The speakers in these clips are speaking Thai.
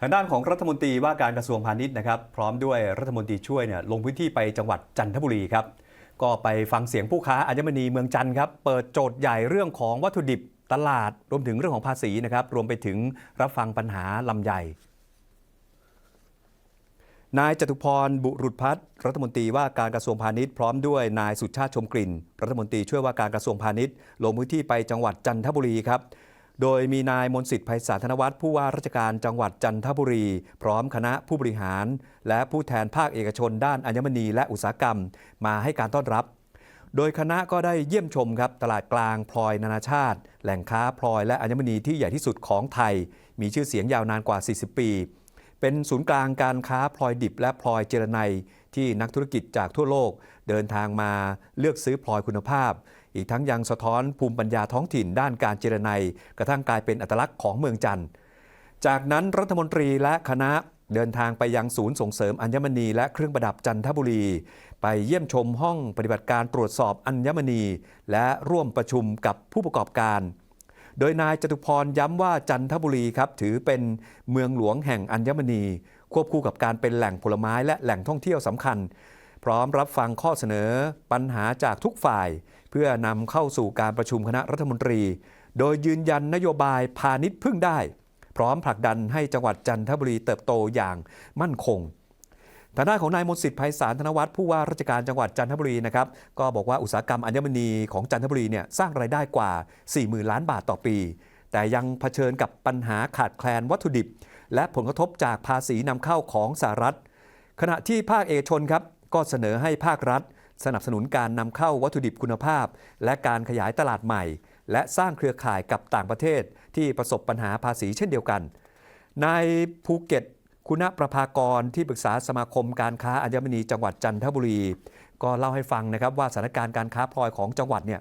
ทางด้านของรัฐมนตรีว่าการกระทรวงพาณิชย์นะครับ พร้อมด้วยรัฐมนตรีช่วยเนี่ยลงพื้นที่ไปจังหวัดจันทบุรีครับ ก็ไปฟังเสียงผู้ค้าอัญมณีเมืองจันทร์ครับ เปิดโจทย์ใหญ่เรื่องของวัตถุดิบตลาด รวมถึงเรื่องของภาษีนะครับ รวมไปถึงรับฟังปัญหาลำไยนายจตุพรบุรุษพัฒน์รัฐมนตรีว่าการกระทรวงพาณิชย์พร้อมด้วยนายสุชาติชมกลิ่น รัฐมนตรีช่วยว่าการกระทรวงพาณิชย์ลงพื้นที่ไปจังหวัดจันทบุรีครับ โดยมีนายมนสิทธิ์ไพศาลธนวัฒน์ผู้ว่าราชการจังหวัดจันทบุรี พร้อมคณะผู้บริหาร และผู้แทนภาคเอกชนด้านอัญมณีและอุตสาหกรรม มาให้การต้อนรับ โดยคณะก็ได้เยี่ยมชมครับตลาดกลางพลอยนานาชาติ แหล่งค้าพลอยและอัญมณีที่ใหญ่ที่สุดของไทย มีชื่อเสียงยาวนานกว่า 40 ปี เป็นศูนย์กลางการค้าพลอยดิบและพลอยเจรไนที่นักธุรกิจจากทั่วโลก เดินทางมาเลือกซื้อพลอยคุณภาพ อีกทั้งยังสะท้อนภูมิปัญญาท้องถิ่นด้านการเจรไนกระทั่งกลายเป็นอัตลักษณ์ของเมืองจันทร์จากนั้นรัฐมนตรีและคณะเดินทางไปยังศูนย์ส่งเสริมอัญมณีและเครื่องประดับจันทบุรี ไปเยี่ยมชมห้องปฏิบัติการตรวจสอบอัญมณี และร่วมประชุมกับผู้ประกอบการ โดยนายจตุพรย้ำว่าจันทบุรีครับถือเป็นเมืองหลวงแห่งอัญมณี ควบคู่กับการเป็นแหล่งผลไม้และแหล่งท่องเที่ยวสำคัญ พร้อมรับฟังข้อเสนอปัญหาจากทุกฝ่าย เพื่อนำเข้าสู่การประชุมคณะรัฐมนตรี โดยยืนยันนโยบายพาณิชย์พึ่งได้ พร้อมผลักดันให้จังหวัดจันทบุรีเติบโตอย่างมั่นคงทางด้านของนายมนสิทธิ์ไพศาลธนวัฒน์ผู้ว่าราชการจังหวัดจันทบุรีนะครับก็บอกว่าอุตสาหกรรมอัญมณีของจันทบุรีเนี่ยสร้างรายได้กว่า 40,000 ล้านบาทต่อปี แต่ยังเผชิญกับปัญหาขาดแคลนวัตถุดิบ และผลกระทบจากภาษีนำเข้าของสหรัฐ ขณะที่ภาคเอกชนครับ ก็เสนอให้ภาครัฐ สนับสนุนการนำเข้าวัตถุดิบคุณภาพ และการขยายตลาดใหม่ และสร้างเครือข่ายกับต่างประเทศที่ประสบปัญหาภาษีเช่นเดียวกันนายภูเก็ตคุณประภากรที่ปรึกษาสมาคมการค้าอัญมณีจังหวัดจันทบุรี ก็เล่าให้ฟังนะครับว่าสถานการณ์การค้าพลอยของจังหวัดเนี่ย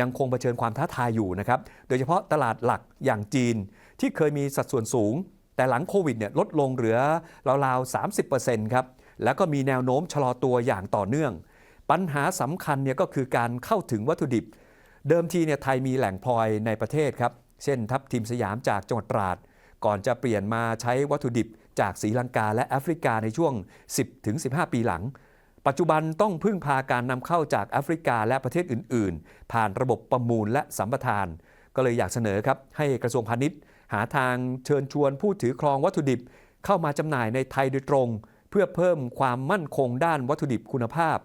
ยังคงเผชิญความท้าทายอยู่นะครับ โดยเฉพาะตลาดหลักอย่างจีนที่เคยมีสัดส่วนสูง แต่หลังโควิดเนี่ยลดลงเหลือราวๆ 30%ครับ แล้วก็มีแนวโน้มชะลอตัวอย่างต่อเนื่อง ปัญหาสำคัญเนี่ยก็คือการเข้าถึงวัตถุดิบ เดิมทีเนี่ยไทยมีแหล่งพลอยในประเทศครับ เช่นทับทิมสยามจากจังหวัดตราด ก่อนจะเปลี่ยนมาใช้วัตถุดิบจากศรีลังกาและแอฟริกาในช่วง 10-15 ปีหลัง ปัจจุบันต้องพึ่งพาการนำเข้าจากแอฟริกาและประเทศอื่น ๆ ผ่านระบบประมูลและสัมปทาน ก็เลยอยากเสนอครับให้กระทรวงพาณิชย์ หาทางเชิญชวนผู้ถือครองวัตถุดิบ เข้ามาจำหน่ายในไทยโดยตรง พื่อเพิ่มความมั่นคงด้านวัตถุดิบคุณภาพ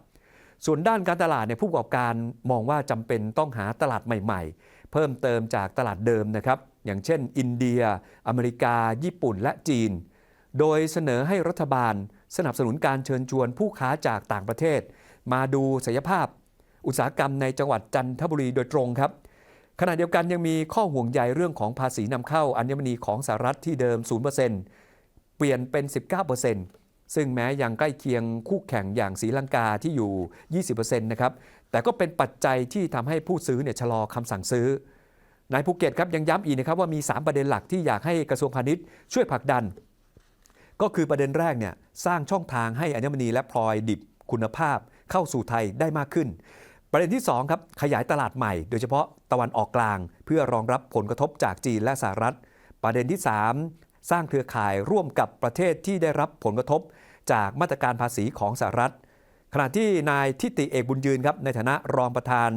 ส่วนด้านการตลาดเนี่ยผู้ประกอบการมองว่าจำเป็นต้องหาตลาดใหม่ ๆ เพิ่มเติมจากตลาดเดิมนะครับ อย่างเช่น อินเดีย อเมริกา ญี่ปุ่นและจีน โดยเสนอให้รัฐบาล สนับสนุนการเชิญชวนผู้ค้าจากต่างประเทศ มาดูศักยภาพ อุตสาหกรรมในจังหวัดจันทบุรีโดยตรงครับขณะเดียวกันยังมีข้อห่วงใยเรื่องของภาษีนำเข้าอัญมณีของสหรัฐที่เดิม 0%เปลี่ยนเป็น 19% ซึ่งแม้ยังใกล้เคียงคู่แข่งอย่างศรีลังกาที่อยู่ 20%นะครับ แต่ก็เป็นปัจจัยที่ทำให้ผู้ซื้อเนี่ยชะลอคำสั่งซื้อนายภูเก็ตครับยังย้ำอีกนะครับว่ามี 3 ประเด็นหลักที่อยากให้กระทรวงพาณิชย์ช่วยผลักดัน ก็คือประเด็นแรกเนี่ยสร้างช่องทางให้อัญมณีและพลอยดิบคุณภาพเข้าสู่ไทยได้มากขึ้น ประเด็นที่2ครับขยายตลาดใหม่ โดยเฉพาะตะวันออกกลาง เพื่อรองรับผลกระทบจากจีนและสหรัฐ ประเด็นที่ 3 สร้างเครือข่ายร่วมกับประเทศที่ได้รับผลกระทบ จากมาตรการภาษีของสหรัฐ ขณะที่นายทิติเอกบุญยืนครับในฐานะรองประธาน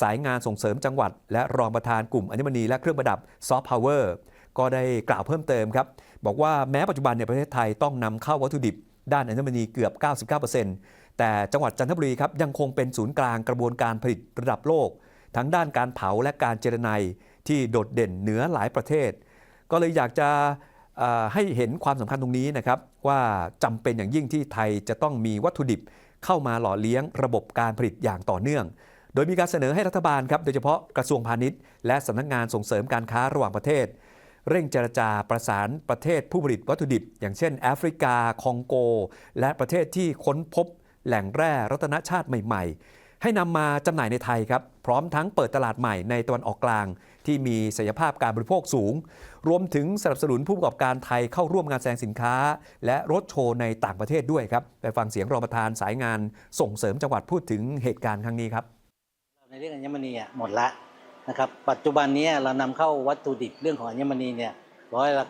สายงานส่งเสริมจังหวัด และรองประธานกลุ่มอัญมณีและเครื่องประดับซอฟต์พาวเวอร์ก็ได้กล่าวเพิ่มเติมครับ บอกว่าแม้ปัจจุบันในประเทศไทยต้องนำเข้าวัตถุดิบ ด้านอัญมณีเกือบ 99%แต่จังหวัดจันทบุรีครับยังคงเป็นศูนย์กลางกระบวนการผลิตระดับโลก ทั้งด้านการเผาและการเจรไนที่โดดเด่นเหนือหลายประเทศ ก็เลยอยากจะ ให้เห็นความสำคัญตรงนี้นะครับว่าจำเป็นอย่างยิ่งที่ไทยจะต้องมีวัตถุดิบเข้ามาหล่อเลี้ยงระบบการผลิตอย่างต่อเนื่อง โดยมีการเสนอให้รัฐบาลครับโดยเฉพาะกระทรวงพาณิชย์ และสำนักงานส่งเสริมการค้าระหว่างประเทศ เร่งเจรจาประสานประเทศผู้ผลิตวัตถุดิบ อย่างเช่น แอฟริกา คองโก และประเทศที่ค้นพบ แหล่งแร่รัตนชาติใหม่ ๆ ให้นำมาจำหน่ายในไทยครับพร้อมทั้งเปิดตลาดใหม่ในตะวันออกกลาง ที่มีศักยภาพการบริโภคสูง รวมถึงสนับสนุนผู้ประกอบการไทยเข้าร่วมงานแสดงสินค้า และรถโชว์ในต่างประเทศด้วยครับไปฟังเสียงรองประธานสายงานส่งเสริมจังหวัดพูดถึงเหตุการณ์ครั้งนี้ครับในเรื่องอัญมณีอะหมดละนะครับปัจจุบันนี้เรานำเข้าวัตถุดิบเรื่องของอัญมณีเนี่ยร้อยละ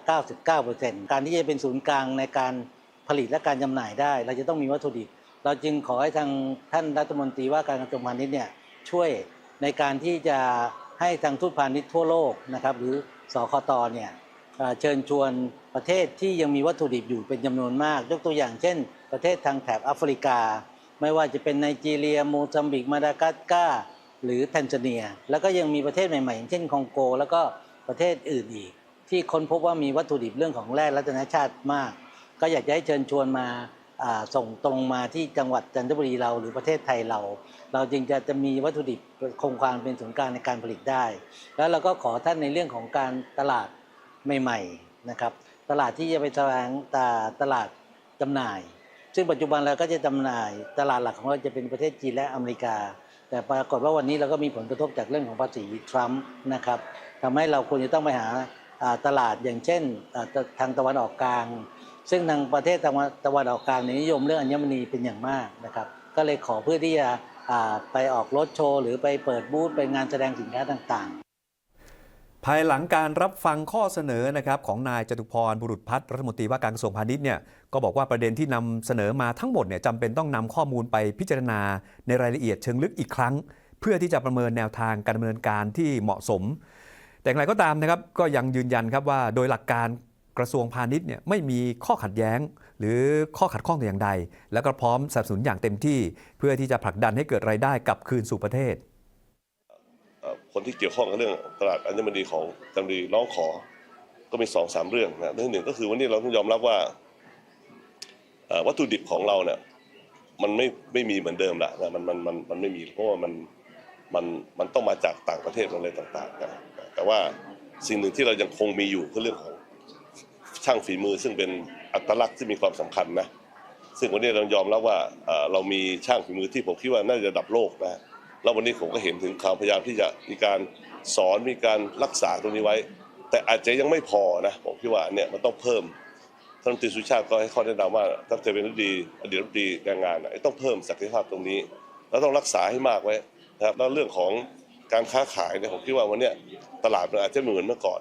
99%การที่จะเป็นศูนย์กลางในการผลิตและการจำหน่ายได้ เราจะต้องมีวัตถุดิบ เราจึงขอให้ทางท่านรัฐมนตรีว่าการกระทรวงพาณิชย์เนี่ยช่วยในการที่จะ ให้ทางทูตพาณิชย์ทั่วโลกนะครับหรือสคตเนี่ยเชิญชวนประเทศที่ยังมีวัตถุดิบอยู่เป็นจำนวนมาก ยกตัวอย่างเช่น ประเทศทางแถบแอฟริกา ไม่ว่าจะเป็นไนจีเรียโมซัมบิกมาดากัสการ์หรือแทนซาเนีย แล้วก็ยังมีประเทศใหม่ๆอย่างเช่นคองโก แล้วก็ประเทศอื่นอีก ที่ค้นพบว่ามีวัตถุดิบเรื่องของแร่รัตนชาติมาก ก็อยากจะให้เชิญชวนมา ส่งตรงมาที่จังหวัดจันทบุรีเราหรือประเทศไทยเรา เราจึงจะจะมีวัตถุดิบคงความเป็นศูนย์กลางในการผลิตได้ แล้วเราก็ขอท่านในเรื่องของการตลาดใหม่ๆนะครับตลาดที่จะไปแสวงตาตลาดจำหน่าย ซึ่งปัจจุบันเราก็จะจำหน่าย ตลาดหลักของเราจะเป็นประเทศจีนและอเมริกา แต่ปรากฏว่าวันนี้เราก็มีผลกระทบจากเรื่องของภาษีทรัมป์นะครับทำให้เราควรจะต้องไปหาตลาดอย่างเช่นทางตะวันออกกลาง ซึ่งทางประเทศตะวันตะวันออกกลางนิยมเรื่องอัญมณีเป็นอย่างมากนะครับ ก็เลยขอเพื่อที่จะไปออกรถโชว์หรือไปเปิดบูธไปงานแสดงสินค้าต่างๆ ภายหลังการรับฟังข้อเสนอนะครับของนายจตุพรบุรุษพัฒน์รัฐมนตรีว่าการกระทรวงพาณิชย์เนี่ยก็บอกว่าประเด็นที่นำเสนอมาทั้งหมดเนี่ยจำเป็นต้องนำข้อมูลไปพิจารณาในรายละเอียดเชิงลึกอีกครั้ง เพื่อที่จะประเมินแนวทางการดำเนินการที่เหมาะสม แต่อย่างไรก็ตามนะครับก็ยังยืนยันครับว่าโดยหลักการ กระทรวงพาณิชย์เนี่ยไม่มีข้อขัดแย้ง หรือข้อขัดข้องแต่อย่างใด แล้วก็พร้อมสนับสนุนอย่างเต็มที่ เพื่อที่จะผลักดันให้เกิดรายได้กลับคืนสู่ประเทศ คนที่เกี่ยวข้องกับเรื่องตลาดอัญมณีของจันทบุรีร้องขอก็มีสองสามเรื่องนะเรื่องหนึ่งก็คือวันนี้เราต้องยอมรับว่าวัตถุดิบของเราเนี่ยมันไม่ไม่มีเหมือนเดิมละนะมันมันมันมันไม่มีเพราะว่ามันมันมันต้องมาจากต่างประเทศอะไรต่างๆนะแต่ว่าสิ่งหนึ่งที่เรายังคงมีอยู่คือเรื่องของ ช่างฝีมือซึ่งเป็นอัตลักษณ์ที่มีความสำคัญนะซึ่งวันนี้เรายอมรับว่าเรามีช่างฝีมือที่ผมคิดว่าน่าจะระดับโลกนะแล้ววันนี้ผมก็เห็นถึงความพยายามที่จะมีการสอนมีการรักษาตรงนี้ไว้ แต่อาจจะยังไม่พอนะผมคิดว่าเนี่ยมันต้องเพิ่มท่านรัฐมนตรีสุชาติก็ให้ข้อแนะนำว่าตั้งแต่เป็นรัฐมนตรีอดีตรัฐมนตรีแรงงานน่ะต้องเพิ่มศักยภาพตรงนี้แล้วต้องรักษาให้มากไว้นะครับแล้วเรื่องของการค้าขายเนี่ยผมคิดว่าวันนี้ตลาดมันอาจจะเหมือนเมื่อก่อน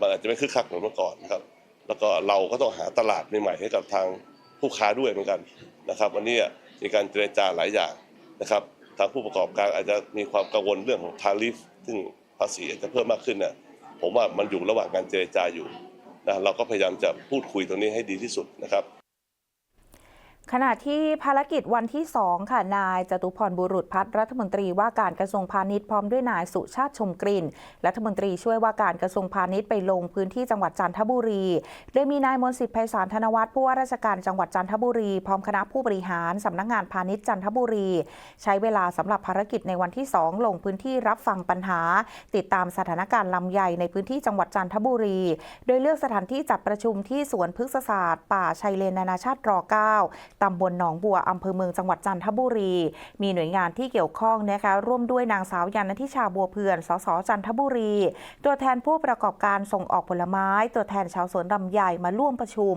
มันอาจจะไม่คึกคักเหมือนเมื่อก่อนนะครับ แล้วก็เราก็ต้องหาตลาดใหม่ๆให้กับทางผู้ค้าด้วยเหมือนกันนะครับวันนี้มีการเจรจาหลายอย่างนะครับ ทางผู้ประกอบการอาจจะมีความกังวลเรื่องของทาริฟซึ่งภาษีอาจจะเพิ่มมากขึ้นเนี่ยผมว่ามันอยู่ระหว่างการเจรจาอยู่นะเราก็พยายามจะพูดคุยตรงนี้ให้ดีที่สุดนะครับ ขณะที่ภารกิจวันที่ 2 ค่ะ นายจตุพรบุรุษพัฒน์รัฐมนตรีว่าการกระทรวงพาณิชย์พร้อมด้วยนายสุชาติชมกลิ่นรัฐมนตรีช่วยว่าการกระทรวงพาณิชย์ไปลงพื้นที่จังหวัดจันทบุรี โดยมีนายมนสิทธิ์ไพศาลธนวัฒน์ผู้ว่าราชการจังหวัดจันทบุรี พร้อมคณะผู้บริหารสำนักงานพาณิชย์จันทบุรี ใช้เวลาสำหรับภารกิจในวันที่ 2 ลงพื้นที่รับฟังปัญหา ติดตามสถานการณ์ลำไยในพื้นที่จังหวัดจันทบุรี โดยเลือกสถานที่จัดประชุมที่สวนพฤกษศาสตร์ ป่าชัยเลนนานาชาติร 9ตำบลหนองบัวอำเภอเมืองจังหวัดจันทบุรี มีหน่วยงานที่เกี่ยวข้องนะคะร่วมด้วยนางสาวยานทิชาบัวเพื่อนสสจันทบุรี ตัวแทนผู้ประกอบการส่งออกผลไม้ ตัวแทนชาวสวนลำไยมาร่วมประชุม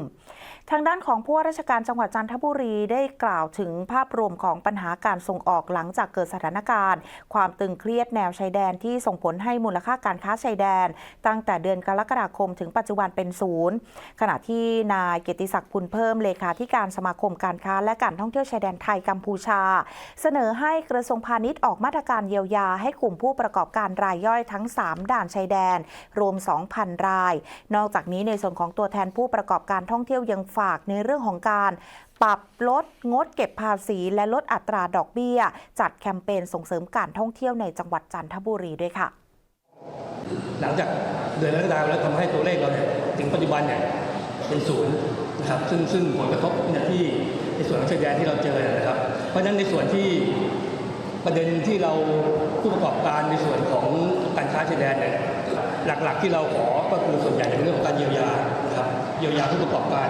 ทางด้านของผู้ว่าราชการจังหวัดจันทบุรีได้กล่าวถึงภาพรวมของปัญหาการส่งออกหลังจากเกิดสถานการณ์ ความตึงเครียดแนวชายแดนที่ส่งผลให้มูลค่าการค้าชายแดน ตั้งแต่เดือนกรกฎาคม ถึงปัจจุบันเป็นศูนย์ขณะที่นายเกียรติศักดิ์พุนเพิ่มเลขาธิการสมาคมการค้าและการท่องเที่ยวชายแดนไทยกัมพูชา เสนอให้กระทรวงพาณิชย์ออกมาตรการเยียวยาให้กลุ่มผู้ประกอบการรายย่อยทั้ง 3 ด่านชายแดน รวม 2,000 ราย นอกจากนี้ในส่วนของตัวแทนผู้ประกอบการท่องเที่ยวยังฝากในเรื่องของการปรับลดงดเก็บภาษี และลดอัตราดอกเบี้ย จัดแคมเปญส่งเสริมการท่องเที่ยวในจังหวัดจันทบุรีด้วยค่ะ หลังจากเดือนกรกฎาคมแล้วทำให้ตัวเลขเราเนี่ยถึงปัจจุบันเนี่ยเป็นศูนย์นะครับซึ่งซึ่งผลกระทบเนี่ยที่ ส่วนของชายแดนที่เราเจอนะครับ เพราะฉะนั้นในส่วนที่ประเด็นที่เราผู้ประกอบการในส่วนของการค้าชายแดนเนี่ยหลักๆ ที่เราขอก็คือส่วนใหญ่เป็นเรื่องของการเยียวยานะครับเยียวยาผู้ประกอบการ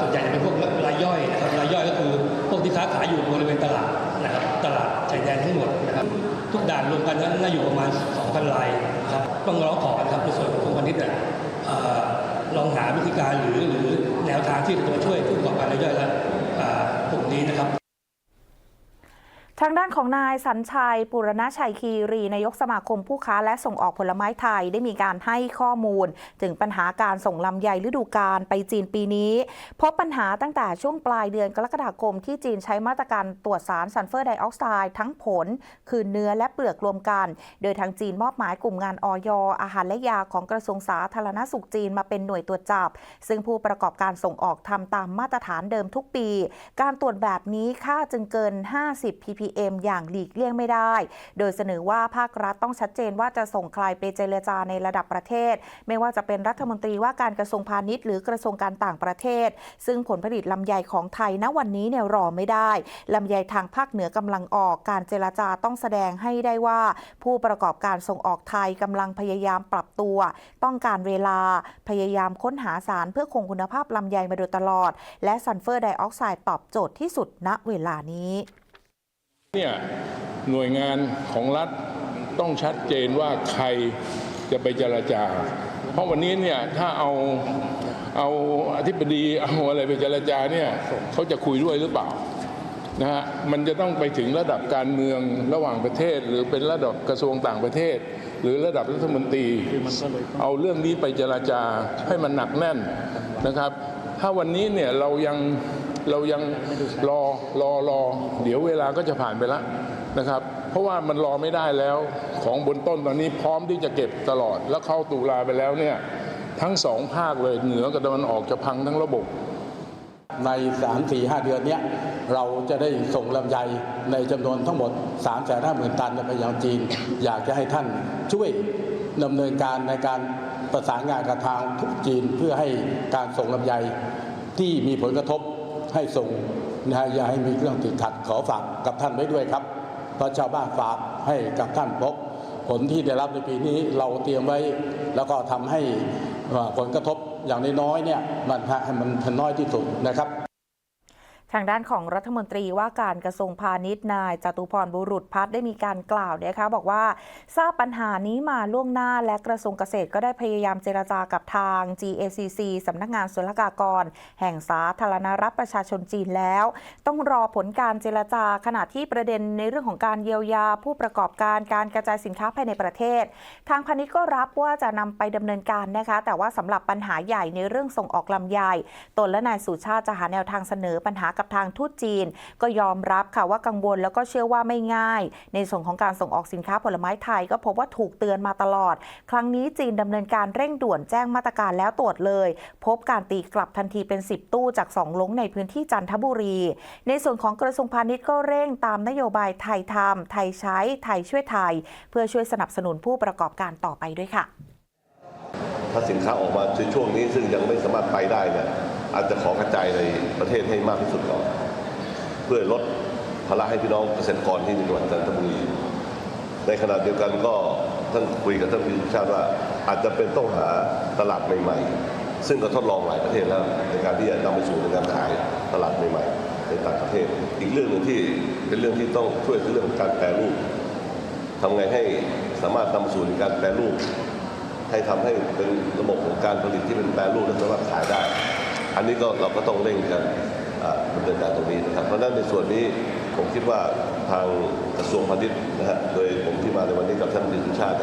ส่วนใหญ่จะเป็นพวกรายย่อยนะครับรายย่อยก็คือพวกที่ค้าขายอยู่บริเวณตลาดนะครับตลาดชายแดนทั้งหมดนะครับทุกด่านรวมกันนั้นน่าอยู่ประมาณ 2,000รายครับต้องร้องขอครับในส่วนของกรมพาณิชย์เนี่ยลองหาวิธีการหรือหรือแนวทางที่จะมาช่วยผู้ประกอบการรายย่อยและ อ่ากลุ่มนี้นะครับานของนายสัญชัยปุรณชัยคีรีนายกสมาคมผู้ค้าและส่งออกผลไม้ไทยได้มีการให้ข้อมูล ถึงปัญหาการส่งลำไยฤดูกาลไปจีนปีนี้ พบปัญหาตั้งแต่ช่วงปลายเดือนกรกฎาคมที่จีนใช้มาตรการตรวจสารซัลเฟอร์ไดออกไซด์ทั้งผล คือเนื้อและเปลือกรวมกัน โดยทางจีนมอบหมายกลุ่มงานออยอาหารและยาของกระทรวงสาธารณสุขจีนมาเป็นหน่วยตรวจจับ ซึ่งผู้ประกอบการส่งออกทำตามมาตรฐานเดิมทุกปี การตรวจแบบนี้ค่าจึงเกิน 50 ppm อย่างหลีกเลี่ยงไม่ได้ โดยเสนอว่าภาครัฐต้องชัดเจนว่าจะส่งใครไปเจรจาในระดับประเทศ ไม่ว่าจะเป็นรัฐมนตรีว่าการกระทรวงพาณิชย์หรือกระทรวงการต่างประเทศ ซึ่งผลผลิตลำไยของไทยณวันนี้เนี่ยรอไม่ได้ลำไยทางภาคเหนือกำลังออกการเจรจาต้องแสดงให้ได้ว่า ผู้ประกอบการส่งออกไทยกำลังพยายามปรับตัว ต้องการเวลาพยายามค้นหาสารเพื่อคงคุณภาพลำไยมาโดยตลอด และซัลเฟอร์ไดออกไซด์ตอบโจทย์ที่สุดณเวลานี้ เนี่ยหน่วยงานของรัฐต้องชัดเจนว่าใครจะไปเจรจา เพราะวันนี้เนี่ยถ้าเอาเอาอธิบดีเอาอะไรไปเจรจาเนี่ยเขาจะคุยด้วยหรือเปล่านะฮะมันจะต้องไปถึงระดับการเมืองระหว่างประเทศ หรือเป็นระดับกระทรวงต่างประเทศ หรือระดับรัฐมนตรี เอาเรื่องนี้ไปเจรจาให้มันหนักแน่นนะครับ ถ้าวันนี้เนี่ยเรายัง เรายังรอรอรอเดี๋ยวเวลาก็จะผ่านไปแล้วนะครับ เพราะว่ามันรอไม่ได้แล้วของบนต้นตอนนี้พร้อมที่จะเก็บตลอด แล้วเข้าตุลาไปแล้วเนี่ยทั้งสองภาคเลยเหนือกับตะวันออกจะพังทั้งระบบ ใน 3 4 5 เดือนนี้เราจะได้ส่งลำไยในจำนวนทั้งหมด 3 5 0 0 0 0 ตันไปยังจีน อยากจะให้ท่านช่วยดำเนินการในการประสานงานกับทางทุกจีนเพื่อให้การส่งลำไยที่มีผลกระทบ ให้ส่งนะฮะอย่าให้มีเรื่องติดขัดขอฝากกับท่านไว้ด้วยครับเพราะชาวบ้านฝากให้กับท่านพบผลที่ได้รับในปีนี้เราเตรียมไว้ แล้วก็ทำให้ผลกระทบอย่างน้อยๆเนี่ยมันให้มันน้อยที่สุดนะครับ ทางด้านของรัฐมนตรีว่าการกระทรวงพาณิชย์นายจตุพรบุรุษพัฒน์ได้มีการกล่าวนะคะบอกว่าทราบปัญหานี้มาล่วงหน้าและกระทรวงเกษตรก็ได้พยายามเจรจากับทาง GACC สำนักงานศุลกากร แห่งสาธารณรัฐประชาชนจีนแล้ว ต้องรอผลการเจรจาขณะที่ประเด็นในเรื่องของการเยียวยา ผู้ประกอบการการกระจายสินค้าภายในประเทศ ทางพาณิชย์ก็รับว่าจะนำไปดำเนินการนะคะ แต่ว่าสำหรับปัญหาใหญ่ในเรื่องส่งออกลำไยตนและนายสุชาติจะหาแนวทางเสนอปัญหากับทางทูตจีน ก็ยอมรับค่ะว่ากังวลแล้วก็เชื่อว่าไม่ง่าย ในส่วนของการส่งออกสินค้าผลไม้ไทย ก็พบว่าถูกเตือนมาตลอด ครั้งนี้จีนดำเนินการเร่งด่วนแจ้งมาตรการแล้วตรวจเลย พบการตีกลับทันทีเป็น 10 ตู้จาก 2 ลงในพื้นที่จันทบุรี ในส่วนของกระทรวงพาณิชย์ก็เร่งตามนโยบายไทยทำไทยใช้ ไทยช่วยไทย เพื่อช่วยสนับสนุนผู้ประกอบการต่อไปด้วยค่ะ ถ้าสินค้าออกมาในช่วงนี้ซึ่งยังไม่สามารถไปได้เนี่ย อาจจะขอกระจายในประเทศให้มากที่สุดก่อนเพื่อลดภาระให้พี่น้องเกษตรกรที่จังหวัดจันทบุรีในขณะเดียวกันก็ท่านคุยกับท่านพิสุชาติว่าอาจจะเป็นต้องหาตลาดใหม่ๆ ซึ่งก็ทดลองหลายประเทศแล้วในการที่จะนำไปสู่ในการขายตลาดใหม่ๆ ในต่างประเทศ อีกเรื่องหนึ่งที่เป็นเรื่องที่ต้องช่วยคือเรื่องการแปรรูปทำไงให้สามารถนำมาสู่ในการแปรรูป ให้ทำให้เป็นระบบของการผลิตที่เป็นแปรรูปและสามารถขายได้ อันนี้ก็เราก็ต้องเร่งกันดำเนินการตรงนี้นะครับ เพราะนั้นในส่วนนี้ผมคิดว่าทางกระทรวงพาณิชย์นะฮะโดยผมที่มาในวันนี้กับท่านดิสุชาติ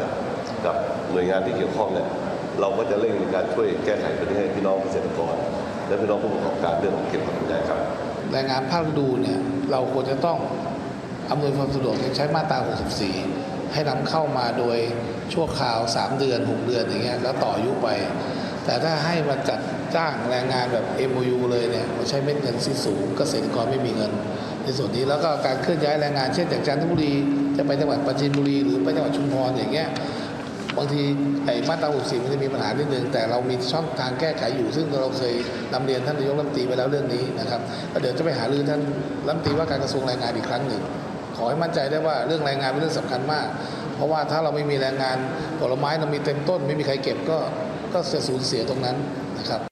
กับหน่วยงานที่เกี่ยวข้องเนี่ยเราก็จะเร่งในการช่วยแก้ไขปัญหาให้พี่น้องเกษตรกร และพี่น้องผู้ประกอบการเรื่องของเกี่ยวกับลำไยครับแรงงานภาคฤดูเนี่ยเราควรจะต้องอำนวยความสะดวกใช้มาตรา 64 ให้นำเข้ามาโดยชั่วคราว 3 เดือน 6 เดือนอย่างเงี้ยแล้วต่ออายุไป แต่ถ้าให้มาจัด จ้างแรงงานแบบ MOU เลยเนี่ยมันใช้เม็ดเงินที่สูงเกษตรกรไม่มีเงิน ในส่วนนี้แล้วก็การเคลื่อนย้ายแรงงานเช่นจากจันทบุรีจะไปจังหวัดปราจีนบุรีหรือไปจังหวัดชุมพรอย่างเงี้ยบางทีไอ้มาตรา64มันจะมีปัญหานิดนึงแต่เรามีช่องทางแก้ไขอยู่ ซึ่งเราเคยนำเรียนท่านนายกรัฐมนตรีไปแล้วเรื่องนี้นะครับก็เดี๋ยวจะไปหารือท่านรัฐมนตรีว่าการกระทรวงแรงงานอีกครั้งหนึ่ง ขอให้มั่นใจได้ว่าเรื่องแรงงานเป็นเรื่องสำคัญมาก เพราะว่าถ้าเราไม่มีแรงงานผลไม้เรามีเต็มต้น ไม่มีใครเก็บก็ก็จะสูญเสียตรงนั้นนะครับ